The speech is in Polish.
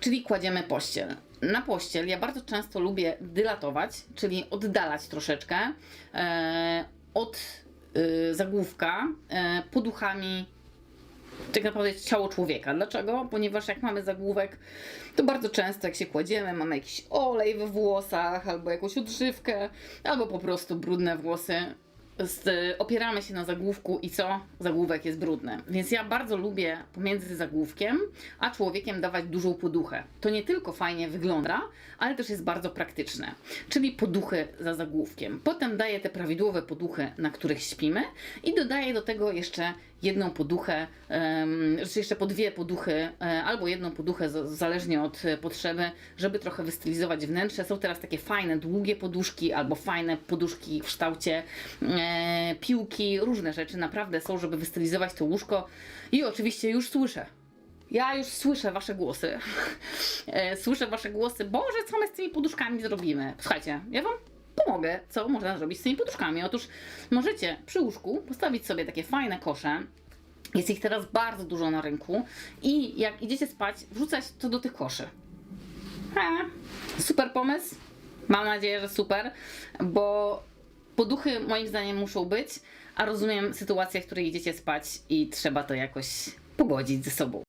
czyli kładziemy pościel. Na pościel ja bardzo często lubię dylatować, czyli oddalać troszeczkę e, od e, zagłówka e, poduchami tak naprawdę ciało człowieka. Dlaczego? Ponieważ jak mamy zagłówek, to bardzo często jak się kładziemy, mamy jakiś olej we włosach, albo jakąś odżywkę, albo po prostu brudne włosy. Opieramy się na zagłówku i co? Zagłówek jest brudny. Więc ja bardzo lubię pomiędzy zagłówkiem a człowiekiem dawać dużą poduchę. To nie tylko fajnie wygląda, ale też jest bardzo praktyczne. Czyli poduchy za zagłówkiem. Potem daję te prawidłowe poduchy, na których śpimy i dodaję do tego jeszcze jedną poduchę, um, jeszcze po dwie poduchy, e, albo jedną poduchę, zależnie od e, potrzeby, żeby trochę wystylizować wnętrze. Są teraz takie fajne, długie poduszki, albo fajne poduszki w kształcie e, piłki, różne rzeczy naprawdę są, żeby wystylizować to łóżko. I oczywiście już słyszę. Ja już słyszę wasze głosy. E, słyszę wasze głosy. Boże, co my z tymi poduszkami zrobimy? Słuchajcie, ja wam pomogę, co można zrobić z tymi poduszkami. Otóż możecie przy łóżku postawić sobie takie fajne kosze. Jest ich teraz bardzo dużo na rynku i jak idziecie spać, wrzucać to do tych koszy. Ha, super pomysł. Mam nadzieję, że super, bo poduchy moim zdaniem muszą być, a rozumiem sytuację, w której idziecie spać i trzeba to jakoś pogodzić ze sobą.